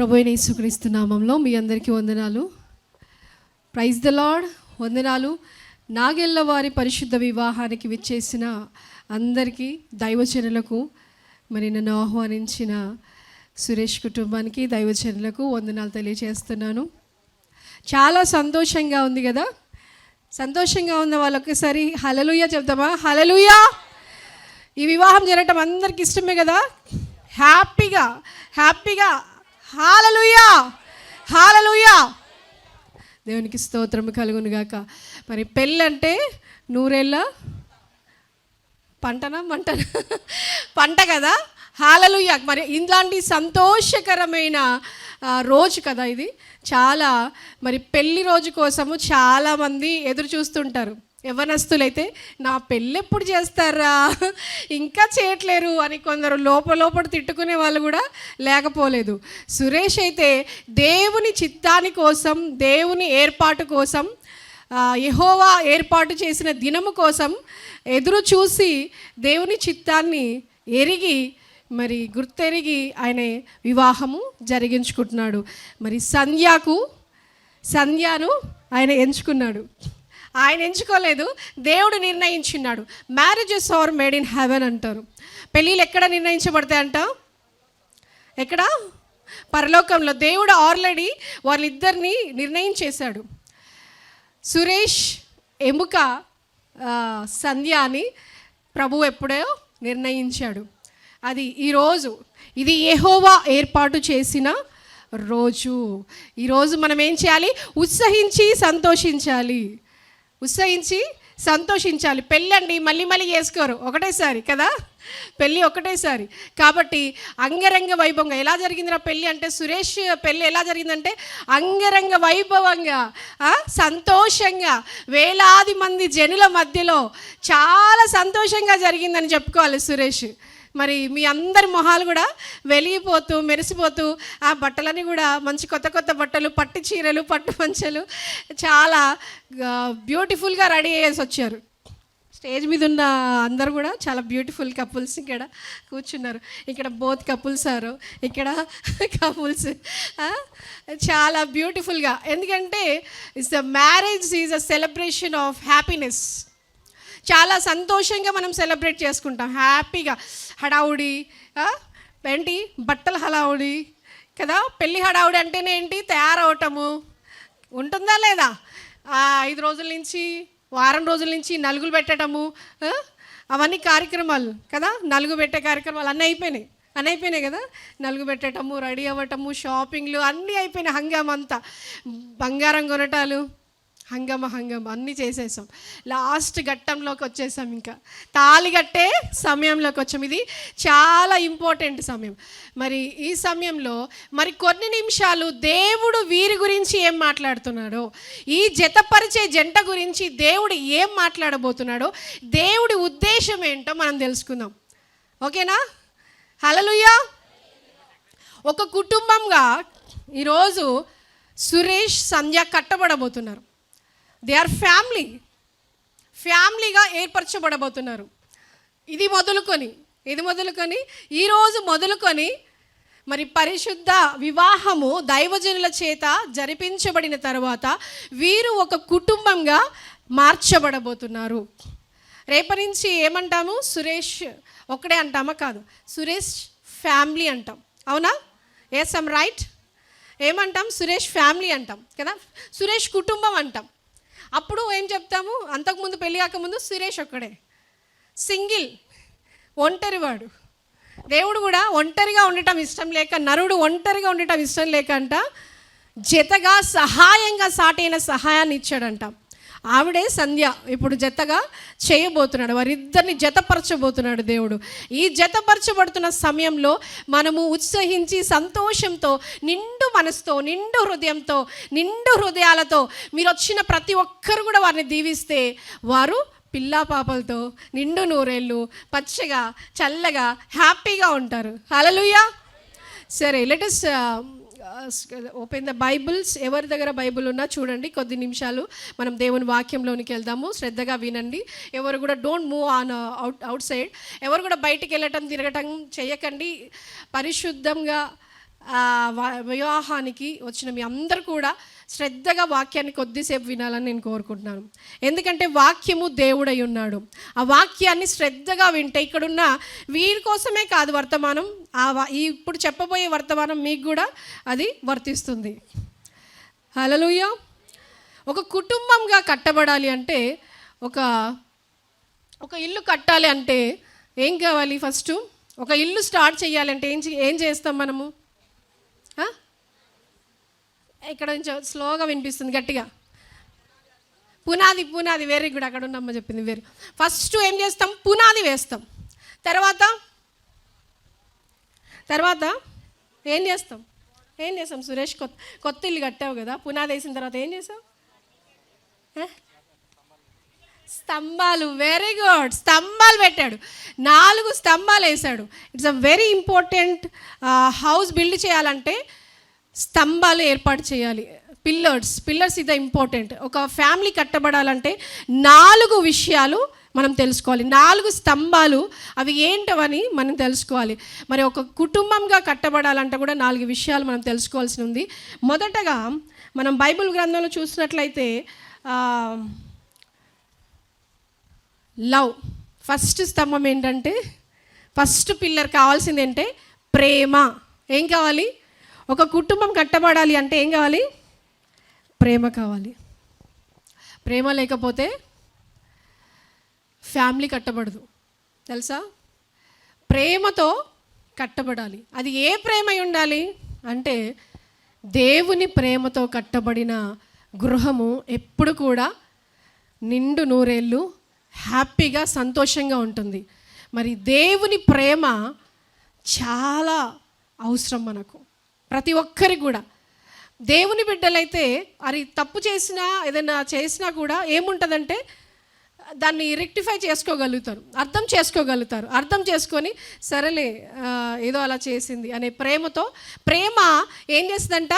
ప్రభు అయిన యేసుక్రీస్తు నామంలో మీ అందరికీ వందనాలు. ప్రైజ్ ద లాడ్ వందనాలు. నాగెళ్ళ వారి పరిశుద్ధ వివాహానికి విచ్చేసిన అందరికీ దైవచనులకు మరి నన్ను ఆహ్వానించిన సురేష్ కుటుంబానికి దైవచనులకు వందనాలు తెలియజేస్తున్నాను. చాలా సంతోషంగా ఉంది కదా? సంతోషంగా ఉన్న వాళ్ళు ఒక్కసారి హలలుయ చెప్తామా హలలుయా ఈ వివాహం జరగటం అందరికి ఇష్టమే కదా? హ్యాపీగా హ్యాపీగా హాలలుయా! హాలలుయా! దేవునికి స్తోత్రం కలుగును గాక మరి పెళ్ళంటే నూరేళ్ళ పంటనా మంటనా? పంట కదా? హాలలుయ! మరి ఇలాంటి సంతోషకరమైన రోజు కదా ఇది? చాలా మరి పెళ్ళి రోజు కోసము చాలామంది ఎదురు చూస్తుంటారు. యవనస్తులైతే నా పెళ్ళి ఎప్పుడు చేస్తారా? ఇంకా చేయట్లేరు అని కొందరు లోపలోపల తిట్టుకునే వాళ్ళు కూడా లేకపోలేదు. సురేష్ అయితే దేవుని చిత్తాని కోసం దేవుని ఏర్పాటు కోసం యహోవా ఏర్పాటు చేసిన దినము కోసం ఎదురు చూసి దేవుని చిత్తాన్ని ఎరిగి మరి గుర్తెరిగి ఆయన వివాహము జరిగించుకుంటున్నాడు. మరి సంధ్యాకు సంధ్యను ఆయన ఎంచుకున్నాడు. ఆయన ఎంచుకోలేదు దేవుడు నిర్ణయించున్నాడు. Marriages are made in heaven అంటారు. పెళ్ళిళ్ళు ఎక్కడ నిర్ణయించబడతాయంట? ఎక్కడ? పరలోకంలో. దేవుడు ఆల్రెడీ వాళ్ళిద్దరిని నిర్ణయించేశాడు. సురేష్ ఎముక సంధ్య అని ప్రభు ఎప్పుడో నిర్ణయించాడు. అది ఈరోజు ఇది ఏహోవా ఏర్పాటు చేసిన రోజు. ఈరోజు మనం ఏం చేయాలి? ఉత్సహించి సంతోషించాలి. ఉత్సహించి సంతోషించాలి. పెళ్ళండి మళ్ళీ మళ్ళీ చేసుకోరు. ఒకటేసారి కదా? పెళ్ళి ఒకటేసారి. కాబట్టి అంగరంగ వైభవంగా ఎలా జరిగింది నా పెళ్ళి అంటే సురేష్ పెళ్ళి ఎలా జరిగిందంటే అంగరంగ వైభవంగా సంతోషంగా వేలాది మంది జనుల మధ్యలో చాలా సంతోషంగా జరిగిందని చెప్పుకోవాలి సురేష్. మరి మీ అందరి మొహాలు కూడా వెలిగిపోతూ మెరిసిపోతూ ఆ బట్టలని కూడా మంచి కొత్త కొత్త బట్టలు పట్టు చీరలు పట్టు పంచలు చాలా బ్యూటిఫుల్గా రెడీ అయ్యేసి వచ్చారు. స్టేజ్ మీద ఉన్న అందరు కూడా చాలా బ్యూటిఫుల్ కపుల్స్ ఇక్కడ కూర్చున్నారు. ఇక్కడ బోత్ కపుల్స్ ఆరు ఇక్కడ కపుల్స్ చాలా బ్యూటిఫుల్గా ఎందుకంటే it's the marriage is a celebration of happiness చాలా సంతోషంగా మనం సెలబ్రేట్ చేసుకుంటాం. హ్యాపీగా. హడావుడి ఏంటి? బట్టల హడావుడి కదా? పెళ్ళి హడావుడి అంటేనే ఏంటి? తయారవటము. ఉంటుందా లేదా? ఐదు రోజుల నుంచి వారం రోజుల నుంచి నలుగులు పెట్టడము అవన్నీ కార్యక్రమాలు కదా? నలుగు పెట్టే కార్యక్రమాలు అన్నీ అయిపోయినాయి. అన్నీ అయిపోయినాయి కదా? నలుగు పెట్టడము రెడీ అవ్వటము షాపింగ్లు అన్నీ అయిపోయినాయి హంగామంతా. బంగారం కొనటాలు హంగమ హంగమ అన్నీ చేసేసాం. లాస్ట్ ఘట్టంలోకి వచ్చేసాం ఇంకా. తాళి కట్టే సమయంలోకి వచ్చాం. ఇది చాలా ఇంపార్టెంట్ సమయం. మరి ఈ సమయంలో మరి కొన్ని నిమిషాలు దేవుడు వీరి గురించి ఏం మాట్లాడుతున్నాడో ఈ జతపరిచే జంట గురించి దేవుడు ఏం మాట్లాడబోతున్నాడో దేవుడి ఉద్దేశం ఏంటో మనం తెలుసుకుందాం. ఓకేనా? హలలుయ్యా ఒక కుటుంబంగా ఈరోజు సురేష్ సంధ్య కట్టబడబోతున్నారు. దే ఆర్ ఫ్యామిలీ ఫ్యామిలీగా ఏర్పరచబడబోతున్నారు. ఇది మొదలుకొని ఇది మొదలుకొని ఈరోజు మొదలుకొని మరి పరిశుద్ధ వివాహము దైవజనుల చేత జరిపించబడిన తర్వాత వీరు ఒక కుటుంబంగా మార్చబడబోతున్నారు. రేపటి నుంచి ఏమంటాము? సురేష్ ఒకడే అంటామా కాదు? సురేష్ ఫ్యామిలీ అంటాం. అవునా? ఎస్ ఐమ్ రైట్ ఏమంటాం? సురేష్ ఫ్యామిలీ అంటాం కదా? సురేష్ కుటుంబం అంటాం. అప్పుడు ఏం చెప్తాము? అంతకుముందు పెళ్ళి కాకముందు సురేష్ ఒక్కడే. సింగిల్ ఒంటరివాడు. దేవుడు కూడా ఒంటరిగా ఉండటం ఇష్టం లేక నరుడు ఒంటరిగా ఉండటం ఇష్టం లేక అంట జతగా సహాయంగా సాటైన సహాయాన్ని ఇచ్చాడంట. ఆవిడే సంధ్య. ఇప్పుడు జతగా చేయబోతున్నాడు. వారిద్దరిని జతపరచబోతున్నాడు దేవుడు. ఈ జతపరచబడుతున్న సమయంలో మనము ఉత్సహించి సంతోషంతో నిండు మనసుతో నిండు హృదయంతో నిండు హృదయాలతో మీరు వచ్చిన ప్రతి ఒక్కరు కూడా వారిని దీవిస్తే వారు పిల్లా పాపలతో నిండు నూరేళ్ళు పచ్చగా చల్లగా హ్యాపీగా ఉంటారు. హలలుయా సరే లెటెస్ట్ ఓపెన్ ద బైబిల్స్ ఎవరి దగ్గర బైబిల్ ఉన్నా చూడండి కొద్ది నిమిషాలు మనం దేవుని వాక్యంలోనికి వెళ్దాము. శ్రద్ధగా వినండి. ఎవరు కూడా don't move on out outside ఎవరు కూడా బయటికి వెళ్ళటం తిరగటం చేయకండి. పరిశుద్ధంగా వివాహానికి వచ్చిన మీ అందరు కూడా శ్రద్ధగా వాక్యాన్ని కొద్దిసేపు వినాలని నేను కోరుకుంటున్నాను. ఎందుకంటే వాక్యము దేవుడై ఉన్నాడు. ఆ వాక్యాన్ని శ్రద్ధగా వింటే ఇక్కడున్న వీరి కోసమే కాదు వర్తమానం. ఆ వా- ఈ ఇప్పుడు చెప్పబోయే వర్తమానం మీకు కూడా అది వర్తిస్తుంది. హలలుయ ఒక కుటుంబంగా కట్టబడాలి అంటే ఒక ఒక ఇల్లు కట్టాలి అంటే ఏం కావాలి ఫస్ట్? ఒక ఇల్లు స్టార్ట్ చేయాలంటే ఏం చే- ఏం చేస్తాం మనము? ఇక్కడ నుంచి స్లోగా వినిపిస్తుంది గట్టిగా. పునాది పునాది వెరీ గుడ్ అక్కడ ఉన్నమ్మ చెప్పింది వేరు ఫస్ట్ ఏం చేస్తాం? పునాది వేస్తాం. తర్వాత తర్వాత ఏం చేస్తాం? ఏం చేస్తాం సురేష్? కొత్త కొత్త ఇల్లు కట్టావు కదా పునాది వేసిన తర్వాత ఏం చేసావు స్తంభాలు వెరీ గుడ్. స్తంభాలు పెట్టాడు. నాలుగు స్తంభాలు వేశాడు. It's a very important house build చేయాలంటే స్తంభాలు ఏర్పాటు చేయాలి. పిల్లర్స్ పిల్లర్స్ ఇది ఇంపార్టెంట్ ఒక ఫ్యామిలీ కట్టబడాలంటే నాలుగు విషయాలు మనం తెలుసుకోవాలి. నాలుగు స్తంభాలు అవి ఏంటవని మనం తెలుసుకోవాలి. మరి ఒక కుటుంబంగా కట్టబడాలంటే కూడా నాలుగు విషయాలు మనం తెలుసుకోవాల్సి ఉంది. మొదటగా మనం బైబిల్ గ్రంథంలో చూసినట్లయితే లవ్. ఫస్ట్ స్తంభం ఏంటంటే ఫస్ట్ పిల్లర్ కావాల్సింది ఏంటంటే ప్రేమ. ఏం కావాలి? ఒక కుటుంబం కట్టబడాలి అంటే ఏం కావాలి? ప్రేమ కావాలి. ప్రేమ లేకపోతే ఫ్యామిలీ కట్టబడదు. తెలుసా? ప్రేమతో కట్టబడాలి. అది ఏ ప్రేమ ఉండాలి? అంటే దేవుని ప్రేమతో కట్టబడిన గృహము ఎప్పుడు కూడా నిండు నూరేళ్ళు హ్యాపీగా సంతోషంగా ఉంటుంది. మరి దేవుని ప్రేమ చాలా అవసరం మనకు. ప్రతి ఒక్కరికి కూడా. దేవుని బిడ్డలైతే అది తప్పు చేసినా ఏదైనా చేసినా కూడా ఏముంటుందంటే దాన్ని రెక్టిఫై చేసుకోగలుగుతారు. అర్థం చేసుకోగలుగుతారు. అర్థం చేసుకొని సరేలే ఏదో అలా చేసింది అనే ప్రేమతో ప్రేమ ఏం చేస్తుందంట?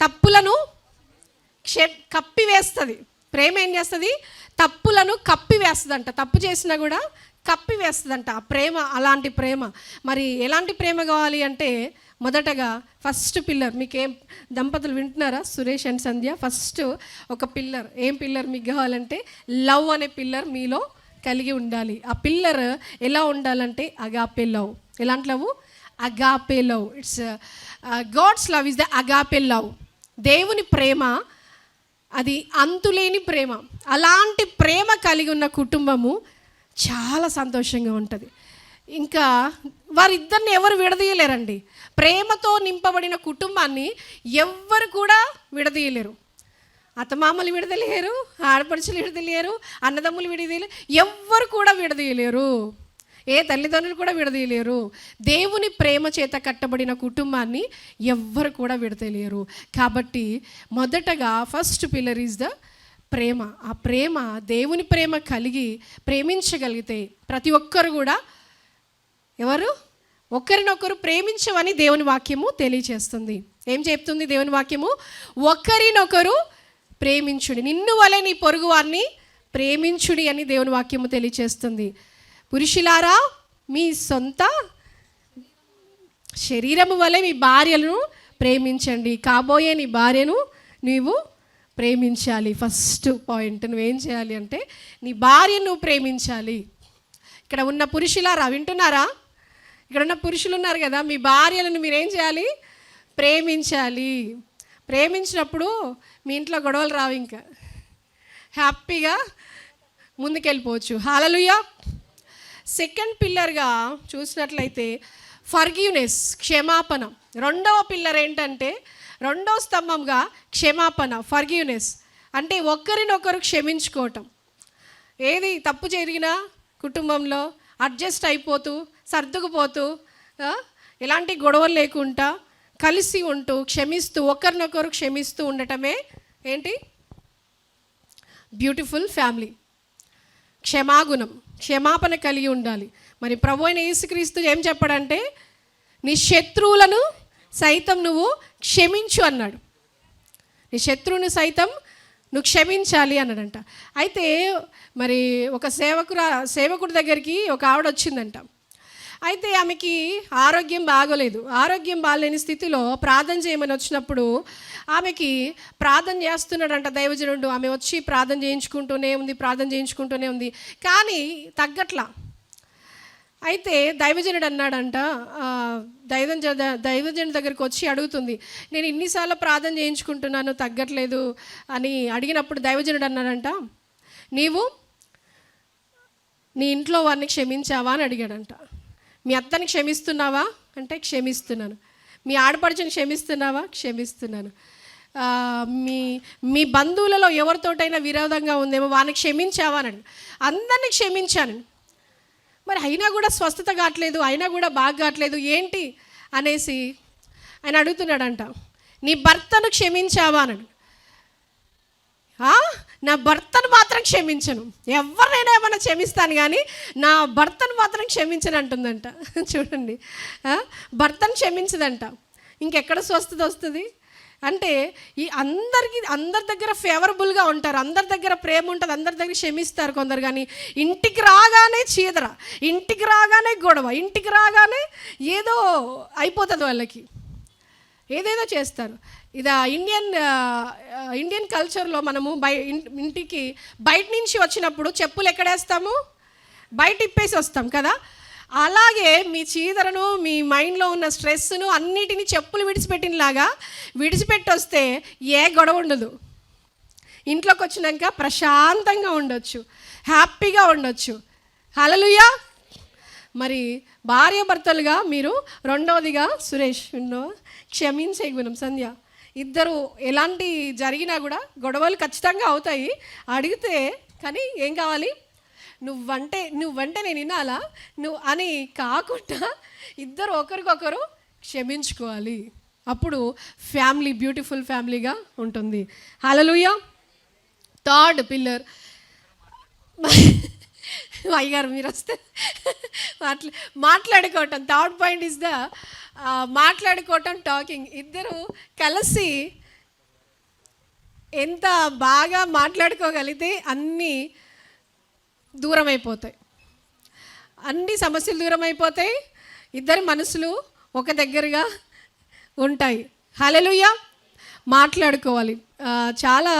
తప్పులను క్షే కప్పివేస్తుంది ప్రేమ ఏం చేస్తుంది? తప్పులను కప్పివేస్తుందంట తప్పు చేసినా కూడా కప్పివేస్తుందంట ఆ ప్రేమ అలాంటి ప్రేమ. మరి ఎలాంటి ప్రేమ కావాలి అంటే మొదటగా ఫస్ట్ పిల్లర్ మీకు ఏం దంపతులు వింటున్నారా? సురేష్ అండ్ సంధ్య ఫస్ట్ ఒక పిల్లర్. ఏం పిల్లర్ మీకు కావాలంటే లవ్ అనే పిల్లర్ మీలో కలిగి ఉండాలి. ఆ పిల్లర్ ఎలా ఉండాలంటే అగాపే లవ్. ఎలాంటి love agape love. It's God's love is the agape love. దేవుని ప్రేమ అది అంతులేని ప్రేమ. అలాంటి ప్రేమ కలిగి ఉన్న కుటుంబము చాలా సంతోషంగా ఉంటుంది. ఇంకా వారిద్దరిని ఎవరు విడదీయలేరండి. ప్రేమతో నింపబడిన కుటుంబాన్ని ఎవ్వరు కూడా విడదీయలేరు. అత్తమామలు విడదలేరు ఆడపడుచులు విడదలేరు అన్నదమ్ములు విడదీయలేరు ఎవ్వరు కూడా విడదీయలేరు. ఏ తల్లిదండ్రులు కూడా విడదీయలేరు. దేవుని ప్రేమ చేత కట్టబడిన కుటుంబాన్ని ఎవ్వరు కూడా విడతలేరు కాబట్టి మొదటగా ఫస్ట్ పిల్లర్ ఈజ్ ద ప్రేమ. ఆ ప్రేమ దేవుని ప్రేమ కలిగి ప్రేమించగలిగితే ప్రతి ఒక్కరు కూడా ఎవరు? ఒకరినొకరు ప్రేమించమని దేవుని వాక్యము తెలియచేస్తుంది. ఏం చెప్తుంది దేవుని వాక్యము? ఒకరినొకరు ప్రేమించుడి. నిన్ను వలె నీ పొరుగు వారిని ప్రేమించుడి అని దేవుని వాక్యము తెలియచేస్తుంది. పురుషులారా మీ సొంత శరీరము వలె మీ భార్యలను ప్రేమించండి. కాబోయే నీ భార్యను నీవు ప్రేమించాలి. First point. నువ్వేం చేయాలి అంటే నీ భార్యను ప్రేమించాలి. ఇక్కడ ఉన్న పురుషులారా వింటున్నారా? ఇక్కడ ఉన్న పురుషులు ఉన్నారు కదా మీ భార్యలను మీరేం చేయాలి? ప్రేమించాలి. ప్రేమించినప్పుడు మీ ఇంట్లో గొడవలు రావు ఇంకా. హ్యాపీగా ముందుకెళ్ళిపోవచ్చు. హాలలుయ సెకండ్ పిల్లర్గా చూసినట్లయితే ఫర్గ్యూనెస్ క్షమాపణ. రెండవ పిల్లర్ ఏంటంటే రెండవ స్తంభంగా క్షమాపణ ఫర్గ్యూనెస్ అంటే ఒకరినొకరు క్షమించుకోవటం. ఏది తప్పు జరిగినా కుటుంబంలో అడ్జస్ట్ అయిపోతూ సర్దుకుపోతూ ఎలాంటి గొడవలు లేకుండా కలిసి ఉంటూ క్షమిస్తూ ఒకరినొకరు క్షమిస్తూ ఉండటమే ఏంటి? బ్యూటిఫుల్ ఫ్యామిలీ క్షమాగుణం. క్షమాపణ కలిగి ఉండాలి. మరి ప్రభు అయిన యేసుక్రీస్తు ఏం చెప్పాడంటే నీ శత్రువులను సైతం నువ్వు క్షమించు అన్నాడు. నీ శత్రువుని సైతం నువ్వు క్షమించాలి అన్నాడంట. అయితే మరి ఒక సేవకురా సేవకుడి దగ్గరికి ఒక ఆవిడ వచ్చిందంట. అయితే ఆమెకి ఆరోగ్యం బాగోలేదు. ఆరోగ్యం బాగాలేని స్థితిలో ప్రార్థన చేయమని వచ్చినప్పుడు ఆమెకి ప్రార్థన చేస్తున్నాడంట దైవజనుడు. ఆమె వచ్చి ప్రార్థన చేయించుకుంటూనే ఉంది ప్రార్థన చేయించుకుంటూనే ఉంది. కానీ తగ్గట్లా అయితే దైవజనుడు అన్నాడంట దైవం దైవజనుడి దగ్గరికి వచ్చి అడుగుతుంది నేను ఇన్నిసార్లు ప్రార్థన చేయించుకుంటున్నాను తగ్గట్లేదు అని అడిగినప్పుడు దైవజనుడు అన్నాడంట నీవు నీ ఇంట్లో వారిని క్షమించావా? అని అడిగాడంట మీ అత్తని క్షమిస్తున్నావా? అంటే క్షమిస్తున్నాను. మీ ఆడపడుచుని క్షమిస్తున్నావా? క్షమిస్తున్నాను. మీ మీ బంధువులలో ఎవరితోటైనా విరోధంగా ఉందేమో వారిని క్షమించావా? అని అందరిని క్షమించాను. మరి అయినా కూడా స్వస్థత కావట్లేదు అయినా కూడా బాగా కావట్లేదు ఏంటి అనేసి ఆయన అడుగుతున్నాడంట. నీ భర్తను క్షమించావా అని నా భర్తను మాత్రం క్షమించను. ఎవరినైనా ఏమైనా క్షమిస్తాను కానీ నా భర్తను మాత్రం క్షమించను అంటుందంట. చూడండి. భర్తను క్షమించదంట. ఇంకెక్కడ స్వస్థత వస్తుంది? అంటే ఈ అందరికి అందరి దగ్గర ఫేవరబుల్గా ఉంటారు అందరి దగ్గర ప్రేమ ఉంటుంది అందరి దగ్గర క్షమిస్తారు కొందరు కానీ ఇంటికి రాగానే చీదర ఇంటికి రాగానే గొడవ ఇంటికి రాగానే ఏదో అయిపోతుంది వాళ్ళకి. ఏదేదో చేస్తారు. ఇది ఇండియన్ ఇండియన్ కల్చర్లో మనము బయ ఇంటికి బయట నుంచి వచ్చినప్పుడు చెప్పులు ఎక్కడేస్తాము బయట ఇప్పేసి వస్తాం కదా? అలాగే మీ చీదరను మీ మైండ్లో ఉన్న స్ట్రెస్ను అన్నిటినీ చెప్పులు విడిచిపెట్టినలాగా విడిచిపెట్టొస్తే ఏ గొడవ ఉండదు. ఇంట్లోకి వచ్చినాక ప్రశాంతంగా ఉండొచ్చు. హ్యాపీగా ఉండొచ్చు. హలలుయా మరి భార్య భర్తలుగా మీరు రెండవదిగా సురేష్ ఉన్నో క్షమించే గుణం సంధ్య. ఇద్దరు ఎలాంటి జరిగినా కూడా గొడవలు ఖచ్చితంగా అవుతాయి. అడిగితే కానీ ఏం కావాలి? నువ్వంటే నువ్వంటే నేను వినాలా? నువ్వు అని కాకుండా ఇద్దరు ఒకరికొకరు క్షమించుకోవాలి. అప్పుడు ఫ్యామిలీ బ్యూటిఫుల్ ఫ్యామిలీగా ఉంటుంది. హలలుయ థర్డ్ పిల్లర్. అయ్యారు మీరు వస్తే మాట్లా మాట్లాడుకోవటం. థర్డ్ పాయింట్ ఇస్ ద మాట్లాడుకోవటం టాకింగ్. ఇద్దరు కలిసి ఎంత బాగా మాట్లాడుకోగలిగితే అన్నీ దూరం అయిపోతాయి అన్ని సమస్యలు దూరం అయిపోతాయి ఇద్దరి మనసులు ఒక దగ్గరగా ఉంటాయి. హలలుయ మాట్లాడుకోవాలి. చాలా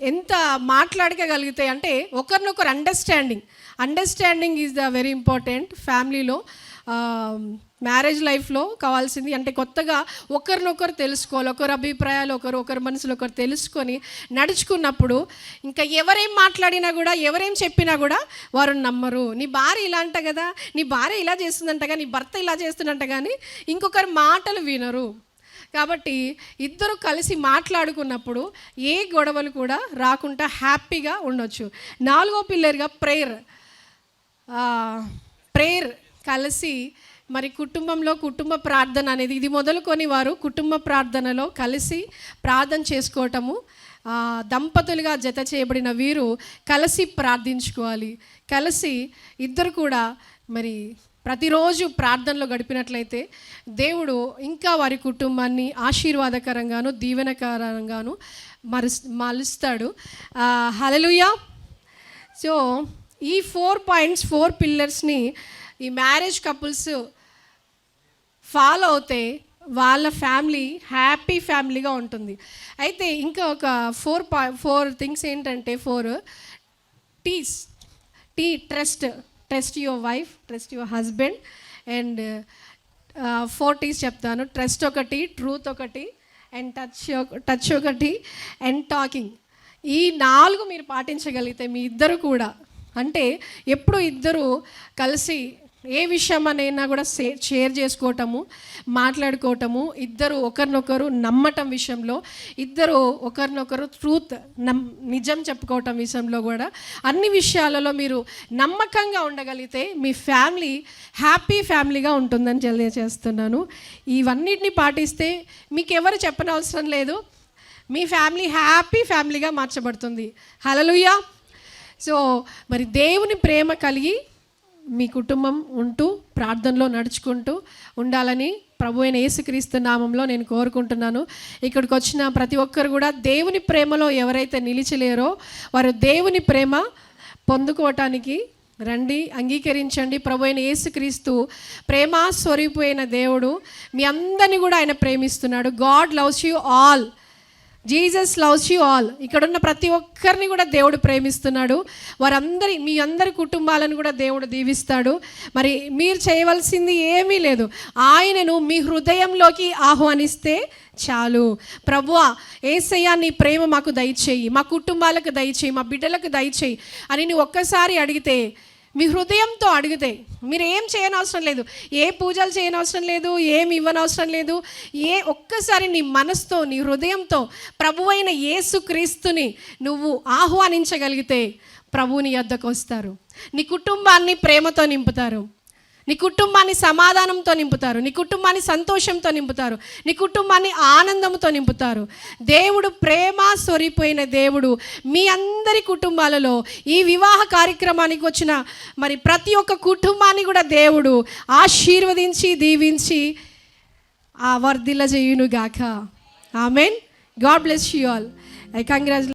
ఎంత మాట్లాడగలిగితే అంటే ఒకరినొకరు understanding understanding is the very important ఫ్యామిలీలో మ్యారేజ్ లైఫ్లో కావాల్సింది అంటే కొత్తగా ఒకరినొకరు తెలుసుకోవాలి. ఒకరి అభిప్రాయాలు ఒకరు ఒకరి మనసులో ఒకరు తెలుసుకొని నడుచుకున్నప్పుడు ఇంకా ఎవరేం మాట్లాడినా కూడా ఎవరేం చెప్పినా కూడా వారు నమ్మరు. నీ భార్య ఇలా అంట కదా నీ భార్య ఇలా చేస్తుందంట నీ భర్త ఇలా చేస్తుందంట కానీ ఇంకొకరి మాటలు వినరు. కాబట్టి ఇద్దరు కలిసి మాట్లాడుకున్నప్పుడు ఏ గొడవలు కూడా రాకుండా హ్యాపీగా ఉండొచ్చు. నాలుగో పిల్లర్గా ప్రేయర్ ప్రేయర్ కలిసి మరి కుటుంబంలో కుటుంబ ప్రార్థన అనేది ఇది మొదలుకొని వారు కుటుంబ ప్రార్థనలో కలిసి ప్రార్థన చేసుకోవటము దంపతులుగా జత చేయబడిన వీరు కలిసి ప్రార్థించుకోవాలి. కలిసి ఇద్దరు కూడా మరి ప్రతిరోజు ప్రార్థనలో గడిపినట్లయితే దేవుడు ఇంకా వారి కుటుంబాన్ని ఆశీర్వాదకరంగాను దీవెనకరంగాను మరుస్ మలుస్తాడు. హలలుయా సో ఈ ఫోర్ పాయింట్స్ ఫోర్ పిల్లర్స్ని ఈ మ్యారేజ్ కపుల్స్ ఫాలో అవుతే వాళ్ళ ఫ్యామిలీ హ్యాపీ ఫ్యామిలీగా ఉంటుంది. అయితే ఇంకా ఒక ఫోర్ పా ఫోర్ థింగ్స్ ఏంటంటే four Ts T trust trust your wife trust your husband and four Ts చెప్తాను. ట్రస్ట్ ఒకటి ట్రూత్ ఒకటి అండ్ టచ్ టచ్ ఒకటి అండ్ టాకింగ్ ఈ నాలుగు మీరు పాటించగలిగితే మీ ఇద్దరు కూడా అంటే ఎప్పుడు ఇద్దరు కలిసి ఏ విషయమనైనా కూడా షేర్ చేసుకోవటము మాట్లాడుకోవటము ఇద్దరు ఒకరినొకరు నమ్మటం విషయంలో ఇద్దరు ఒకరినొకరు ట్రూత్ నమ్ నిజం చెప్పుకోవటం విషయంలో కూడా అన్ని విషయాలలో మీరు నమ్మకంగా ఉండగలిగితే మీ ఫ్యామిలీ హ్యాపీ ఫ్యామిలీగా ఉంటుందని తెలియజేస్తున్నాను. ఇవన్నిటిని పాటిస్తే మీకు ఎవరు చెప్పనవసరం లేదు. మీ ఫ్యామిలీ హ్యాపీ ఫ్యామిలీగా మార్చబడుతుంది. హలలుయా సో మరి దేవుని ప్రేమ కలిగి మీ కుటుంబం ఉంటూ ప్రార్థనలో నడుచుకుంటూ ఉండాలని ప్రభు అయిన యేసుక్రీస్తు నామంలో నేను కోరుకుంటున్నాను. ఇక్కడికి వచ్చిన ప్రతి ఒక్కరు కూడా దేవుని ప్రేమలో ఎవరైతే నిలిచలేరో వారు దేవుని ప్రేమ పొందుకోవటానికి రండి అంగీకరించండి. ప్రభు అయిన యేసుక్రీస్తు ప్రేమ అయిన దేవుడు మీ అందరిని కూడా ఆయన ప్రేమిస్తున్నాడు. God loves you all. Jesus loves you all ఇక్కడున్న ప్రతి ఒక్కరిని కూడా దేవుడు ప్రేమిస్తున్నాడు. వారందరి మీ అందరి కుటుంబాలను కూడా దేవుడు దీవిస్తాడు. మరి మీరు చేయవలసింది ఏమీ లేదు. ఆయనను మీ హృదయంలోకి ఆహ్వానిస్తే చాలు. ప్రభువా ఏసయ్యా నీ ప్రేమ మాకు దయచేయి. మా కుటుంబాలకు దయచేయి మా బిడ్డలకు దయచేయి అని నువ్వు ఒక్కసారి అడిగితే మీ హృదయంతో అడిగితే మీరు ఏం చేయనవసరం లేదు. ఏ పూజలు చేయనవసరం లేదు ఏమి ఇవ్వనవసరం లేదు. ఏ ఒక్కసారి నీ మనసుతో నీ హృదయంతో ప్రభువైన యేసుక్రీస్తుని నువ్వు ఆహ్వానించగలిగితే ప్రభువుని వద్దకు వస్తారు. నీ కుటుంబాన్ని ప్రేమతో నింపుతారు. నీ కుటుంబాన్ని సమాధానంతో నింపుతారు. నీ కుటుంబాన్ని సంతోషంతో నింపుతారు. నీ కుటుంబాన్ని ఆనందంతో నింపుతారు. దేవుడు ప్రేమ సొరిపోయిన దేవుడు మీ అందరి కుటుంబాలలో ఈ వివాహ కార్యక్రమానికి వచ్చిన మరి ప్రతి ఒక్క కుటుంబాన్ని కూడా దేవుడు ఆశీర్వదించి దీవించి ఆ వర్ధిల్ల చేయునుగాక. Amen. God bless you all. I congratulate